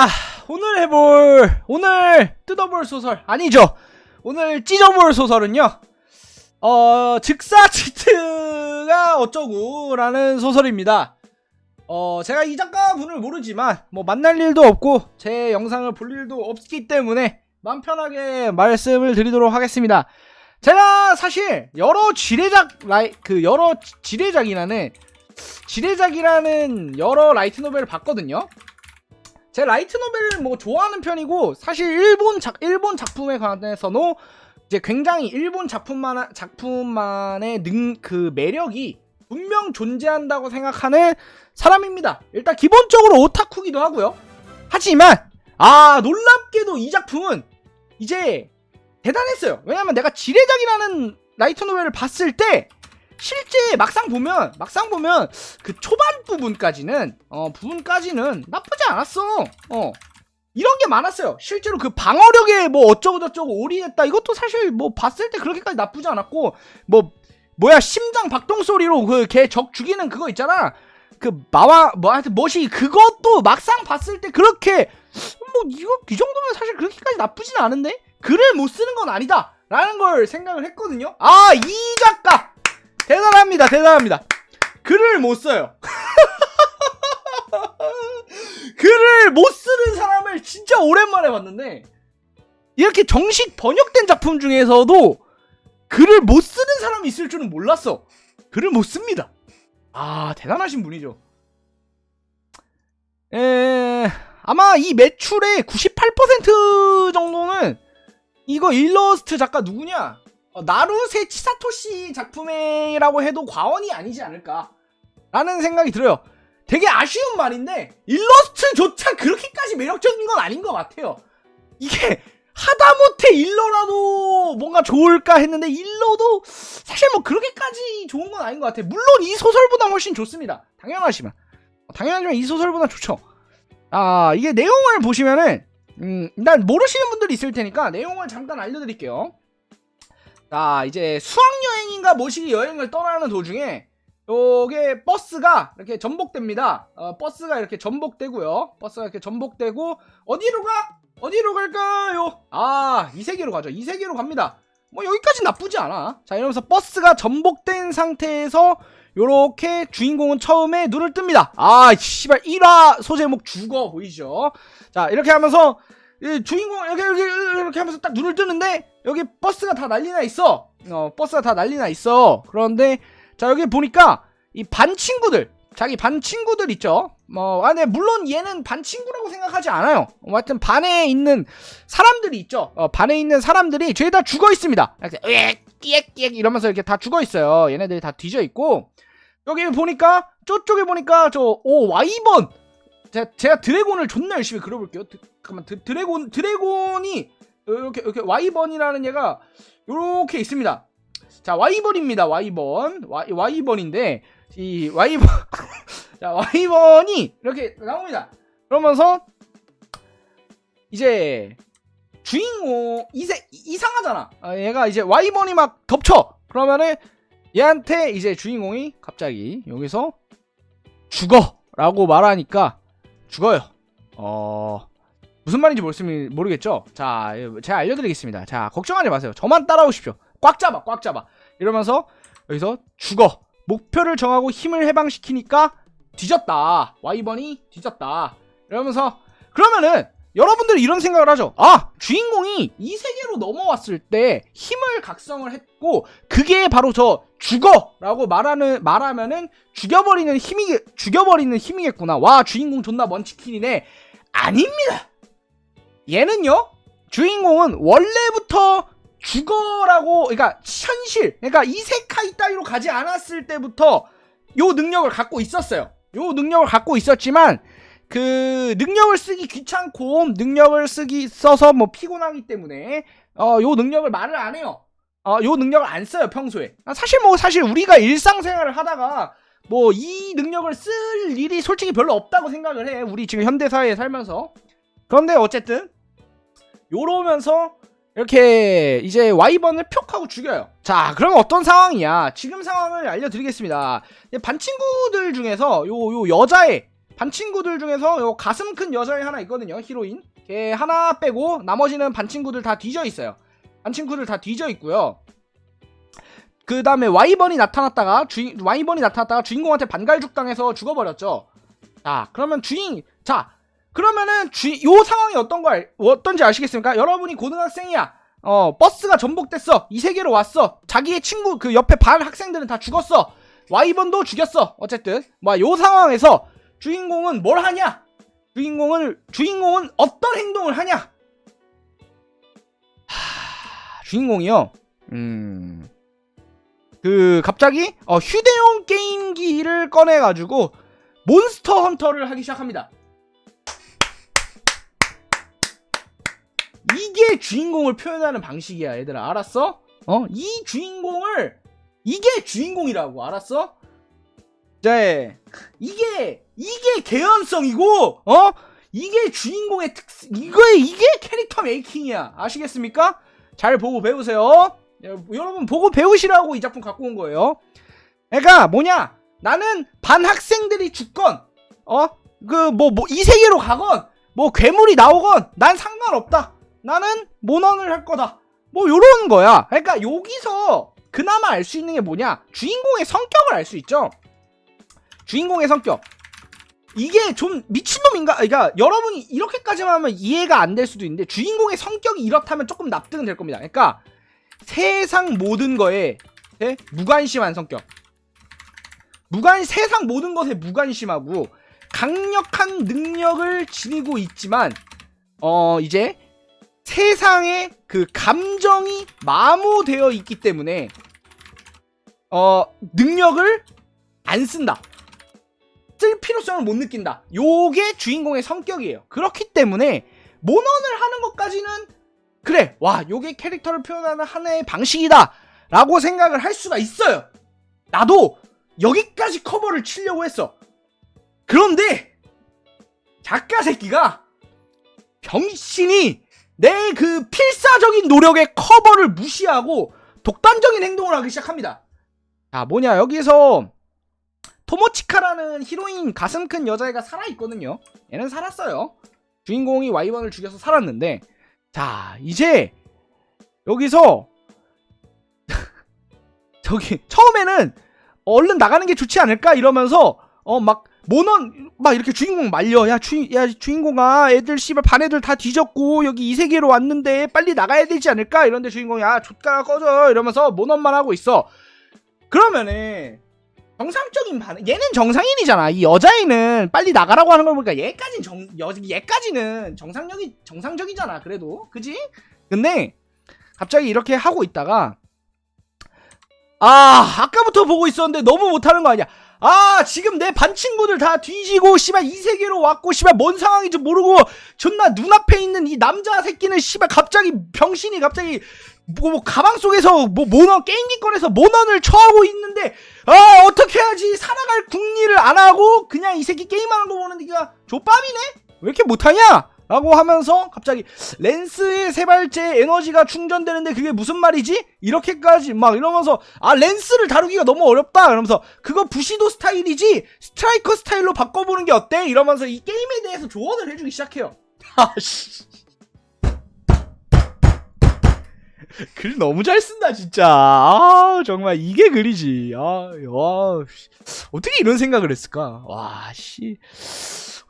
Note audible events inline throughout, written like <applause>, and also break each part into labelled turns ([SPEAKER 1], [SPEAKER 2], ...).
[SPEAKER 1] 자, 오늘 해볼, 오늘 뜯어볼 소설, 아니죠. 오늘 찢어볼 소설은요, 어, 즉사 치트가 어쩌구라는 소설입니다. 어, 제가 이 작가분을 모르지만, 뭐, 만날 일도 없고, 제 영상을 볼 일도 없기 때문에, 마음 편하게 말씀을 드리도록 하겠습니다. 제가 사실, 여러 지뢰작, 라이, 그, 여러 지- 지뢰작이라는, 지뢰작이라는 여러 라이트 노벨을 봤거든요. 제 라이트 노벨을 뭐 좋아하는 편이고 사실 일본 작 일본 작품에 관해서는 이제 굉장히 일본 작품만 작품만의 능 그 매력이 분명 존재한다고 생각하는 사람입니다. 일단 기본적으로 오타쿠기도 하고요. 하지만 아 놀랍게도 이 작품은 이제 대단했어요. 왜냐면 내가 지뢰작이라는 라이트 노벨을 봤을 때 실제 막상 보면 막상 보면 그 초반 부분까지는 어 부분까지는 나쁘지 않았어. 어. 이런 게 많았어요. 실제로 그 방어력에 뭐 어쩌고 저쩌고 올인했다. 이것도 사실 뭐 봤을 때 그렇게까지 나쁘지 않았고 뭐 뭐야 심장 박동 소리로 그 걔 적 죽이는 그거 있잖아. 그 마와 뭐 하여튼 멋이 그것도 막상 봤을 때 그렇게 뭐 이거 이 정도면 사실 그렇게까지 나쁘진 않은데 글을 못 쓰는 건 아니다. 라는 걸 생각을 했거든요. 아, 이 작가 대단합니다. 대단합니다. 글을 못 써요. <laughs> 글을 못 쓰는 사람을 진짜 오랜만에 봤는데 이렇게 정식 번역된 작품 중에서도 글을 못 쓰는 사람이 있을 줄은 몰랐어. 글을 못 씁니다. 아, 대단하신 분이죠. 에, 아마 이 매출의 98% 정도는 이거 일러스트 작가 누구냐? 어, 나루세 치사토시 작품이라고 해도 과언이 아니지 않을까? 라는 생각이 들어요. 되게 아쉬운 말인데 일러스트조차 그렇게까지 매력적인 건 아닌 것 같아요. 이게 하다못해 일러라도 뭔가 좋을까 했는데 일러도 사실 뭐 그렇게까지 좋은 건 아닌 것 같아요. 물론 이 소설보다 훨씬 좋습니다. 당연하지만. 당연하지만 이 소설보다 좋죠. 아 이게 내용을 보시면은 음, 일단 모르시는 분들이 있을 테니까 내용을 잠깐 알려드릴게요 자 이제 수학여행인가 모시기 여행을 떠나는 도중에 요게 버스가 이렇게 전복됩니다. 어, 버스가 이렇게 전복되고요. 버스가 이렇게 전복되고 어디로 가? 어디로 갈까요? 아 이 세계로 가죠. 이 세계로 갑니다. 뭐 여기까지 나쁘지 않아. 자 이러면서 버스가 전복된 상태에서 요렇게 주인공은 처음에 눈을 뜹니다. 아 씨발 1화 소제목 죽어 보이죠? 자 이렇게 하면서 이 주인공 이렇게 이렇게 하면서 딱 눈을 뜨는데 여기 버스가 다 난리나 있어. 어 버스가 다 난리나 있어. 그런데 자 여기 보니까 이 반 친구들 자기 반 친구들 있죠. 뭐 아 네 물론 얘는 반 친구라고 생각하지 않아요. 어, 하여튼 반에 있는 사람들이 있죠. 어, 반에 있는 사람들이 죄다 죽어 있습니다. 이렇게 끼액끼액 이러면서 이렇게 다 죽어 있어요. 얘네들이 다 뒤져 있고 여기 보니까 저쪽에 보니까 저오 와이번 제가, 제가 드래곤을 존나 열심히 그려볼게요. 드, 잠깐만 드, 드래곤 드래곤이 이렇게 이렇게 와이번이라는 얘가 이렇게 있습니다. 자 와이번입니다. 와이번 와, 와이번인데 이 와이번 <laughs> 자 와이번이 이렇게 나옵니다. 그러면서 이제 주인공 이세 이상하잖아. 아, 얘가 이제 와이번이 막 덮쳐. 그러면은 얘한테 이제 주인공이 갑자기 여기서 죽어라고 말하니까 죽어요. 어 무슨 말인지 모르, 모르겠죠? 자 제가 알려드리겠습니다. 자 걱정하지 마세요. 저만 따라오십시오. 꽉 잡아, 꽉 잡아. 이러면서 여기서 죽어. 목표를 정하고 힘을 해방시키니까 뒤졌다. 와이번이 뒤졌다. 이러면서 그러면은 여러분들이 이런 생각을 하죠. 아, 주인공이 이 세계로 넘어왔을 때 힘을 각성을 했고 그게 바로 저 죽어 라고 말하는 말하면은 죽여버리는 힘이 죽여버리는 힘이겠구나. 와, 주인공 존나 먼치킨이네. 아닙니다. 얘는요. 주인공은 원래부터 죽어라고 그러니까 현실 그러니까 이세카이 따위로 가지 않았을 때부터 요 능력을 갖고 있었어요. 요 능력을 갖고 있었지만 그 능력을 쓰기 귀찮고 능력을 쓰기 써서 뭐 피곤하기 때문에 어요 능력을 말을 안 해요. 어요 능력을 안 써요 평소에. 아, 사실 뭐 사실 우리가 일상생활을 하다가 뭐 이 능력을 쓸 일이 솔직히 별로 없다고 생각을 해. 우리 지금 현대 사회에 살면서. 그런데 어쨌든 요러면서 이렇게 이제 와이번을 표 하고 죽여요. 자, 그러면 어떤 상황이야? 지금 상황을 알려드리겠습니다. 반 친구들 중에서 요 요 여자애 반 친구들 중에서 요 가슴 큰 여자애 하나 있거든요. 히로인. 걔 하나 빼고 나머지는 반 친구들 다 뒤져 있어요. 반 친구들 다 뒤져 있고요. 그 다음에 와이번이 나타났다가 주인 와이번이 나타났다가 주인공한테 반갈죽 당해서 죽어버렸죠. 자, 그러면 주인 자 그러면은 주, 요 상황이 어떤 거 알, 어떤지 아시겠습니까? 여러분이 고등학생이야. 어, 버스가 전복됐어. 이 세계로 왔어. 자기의 친구 그 옆에 반 학생들은 다 죽었어. 와이번도 죽였어. 어쨌든 뭐 요 상황에서 주인공은 뭘 하냐? 주인공은 주인공은 어떤 행동을 하냐? 하, 주인공이요. 음. 그 갑자기 어, 휴대용 게임기를 꺼내 가지고 몬스터 헌터를 하기 시작합니다. 이게 주인공을 표현하는 방식이야, 얘들아. 알았어? 어? 이 주인공을 이게 주인공이라고. 알았어? 네. 이게 이게 개연성이고 어? 이게 주인공의 특 이거에 이게 캐릭터 메이킹이야. 아시겠습니까? 잘 보고 배우세요. 여러분 보고 배우시라고 이 작품 갖고 온 거예요. 그러니까 뭐냐? 나는 반 학생들이 죽건 어? 그 뭐 뭐 이 세계로 가건 뭐 괴물이 나오건 난 상관없다. 나는 모넌을 할 거다. 뭐 요런 거야. 그러니까 여기서 그나마 알 수 있는 게 뭐냐? 주인공의 성격을 알 수 있죠. 주인공의 성격. 이게 좀 미친놈인가? 그러니까 여러분이 이렇게까지만 하면 이해가 안 될 수도 있는데 주인공의 성격이 이렇다면 조금 납득은 될 겁니다. 그러니까 세상 모든 거에 네? 무관심한 성격. 무관 세상 모든 것에 무관심하고 강력한 능력을 지니고 있지만 어 이제 세상에 그 감정이 마모되어 있기 때문에 어 능력을 안 쓴다. 쓸 필요성을 못 느낀다. 요게 주인공의 성격이에요. 그렇기 때문에 모넌을 하는 것까지는 그래 와 요게 캐릭터를 표현하는 하나의 방식이다 라고 생각을 할 수가 있어요 나도 여기까지 커버를 치려고 했어 그런데 작가 새끼가 병신이 내 그 필사적인 노력의 커버를 무시하고 독단적인 행동을 하기 시작합니다 자 뭐냐 여기서 토모치카라는 히로인 가슴 큰 여자애가 살아있거든요. 얘는 살았어요. 주인공이 와이번을 죽여서 살았는데 자, 이제 여기서 <laughs> 저기 처음에는 얼른 나가는 게 좋지 않을까 이러면서 어 막 모넌 막 이렇게 주인공 말려 야 주인 야 주인공아 애들 씨발 반 애들 다 뒤졌고 여기 이 세계로 왔는데 빨리 나가야 되지 않을까? 이런데 주인공이 야 족가 꺼져 이러면서 모넌만 하고 있어. 그러면은 정상적인 반응 얘는 정상인이잖아. 이 여자애는 빨리 나가라고 하는 걸 보니까 얘까진 정 여, 얘까지는 정상적이 정상적이잖아 그래도. 그지? 근데 갑자기 이렇게 하고 있다가 아 아까부터 보고 있었는데 너무 못하는 거 아니야? 아 지금 내 반 친구들 다 뒤지고 씨발 이 세계로 왔고 씨발 뭔 상황인지 모르고 존나 눈앞에 있는 이 남자 새끼는 씨발 갑자기 병신이 갑자기 뭐, 뭐 가방 속에서 뭐 모넌 게임기 꺼내서 모넌을 처하고 있는데 아 어떻게 해야지 살아갈 궁리를 안 하고 그냥 이 새끼 게임하는 거 보는 니가 족밥이네? 왜 이렇게 못하냐? 라고 하면서 갑자기 렌스의 세 발째 에너지가 충전되는데 그게 무슨 말이지? 이렇게까지 막 이러면서 아 렌스를 다루기가 너무 어렵다! 이러면서 그거 부시도 스타일이지? 스트라이커 스타일로 바꿔보는 게 어때? 이러면서 이 게임에 대해서 조언을 해주기 시작해요. <laughs> 아씨 글 너무 잘 쓴다 진짜. 아 정말 이게 글이지. 아, 와 어떻게 이런 생각을 했을까? 와 씨.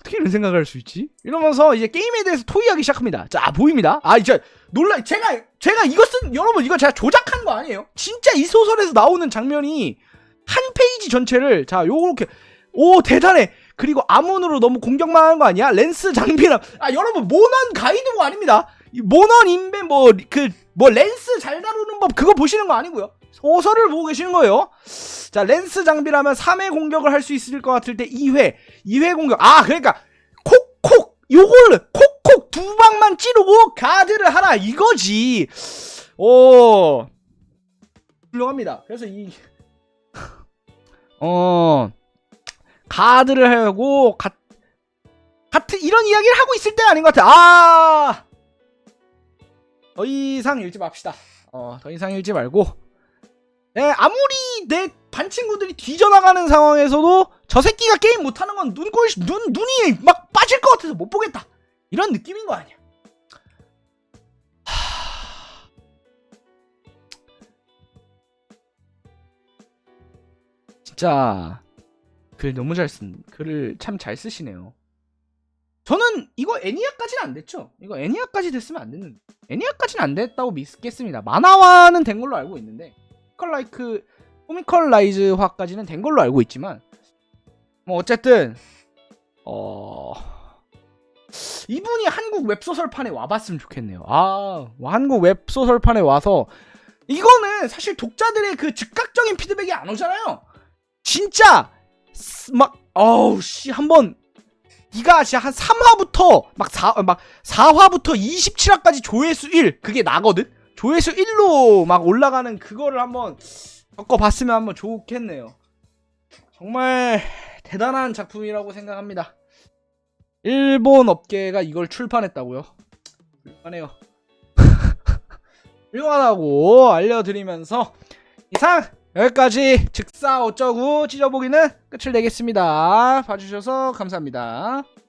[SPEAKER 1] 어떻게 이런 생각을 할 수 있지? 이러면서 이제 게임에 대해서 토의하기 시작합니다. 자 보입니다. 아 이제 놀라 제가 제가 이것은 여러분 이거 제가 조작한 거 아니에요? 진짜 이 소설에서 나오는 장면이 한 페이지 전체를 자 요렇게 오 대단해. 그리고 아문으로 너무 공격만 하는 거 아니야? 렌스 장비랑 아 여러분 모넌 가이드북 아닙니다. 이 모넌 인벤 뭐 그 뭐 렌스 잘 다루는 법 그거 보시는 거 아니고요. 소설을 보고 계시는 거예요. 자, 렌스 장비라면 3회 공격을 할 수 있을 것 같을 때 2회, 2회 공격. 아, 그러니까 콕콕 요걸 콕콕 두 방만 찌르고 가드를 하라 이거지. 오. 훌륭합니다. 그래서 이 <laughs> 어. 가드를 하고 가, 같은 이런 이야기를 하고 있을 때 아닌 것 같아. 아! 더 이상 읽지 맙시다. 어, 더 이상 읽지 말고. 예, 아무리 내 반 친구들이 뒤져나가는 상황에서도 저 새끼가 게임 못하는 건 눈꼴 눈 눈이 막 빠질 것 같아서 못 보겠다 이런 느낌인 거 아니야? 하... 진짜 글 너무 잘 쓴 글을 참 잘 쓰시네요. 저는 이거 애니아까지는 안 됐죠. 이거 애니아까지 됐으면 안 됐는데 애니아까지는 안 됐다고 믿겠습니다. 만화화는 된 걸로 알고 있는데 코미컬라이크 코미컬라이즈화까지는 된 걸로 알고 있지만 뭐 어쨌든 어 이분이 한국 웹소설판에 와봤으면 좋겠네요. 아 한국 웹소설판에 와서 이거는 사실 독자들의 그 즉각적인 피드백이 안 오잖아요. 진짜 스- 막 어우 씨 한번 네가 진짜 한 3화부터 막 4, 막 4화부터 27화까지 조회수 1 그게 나거든. 조회수 1로 막 올라가는 그거를 한번 겪어봤으면 한번 좋겠네요. 정말 대단한 작품이라고 생각합니다. 일본 업계가 이걸 출판했다고요? 훌륭하네요. <laughs> 훌륭하다고 알려드리면서 이상 여기까지 즉사 어쩌고 찢어보기는 끝을 내겠습니다. 봐주셔서 감사합니다.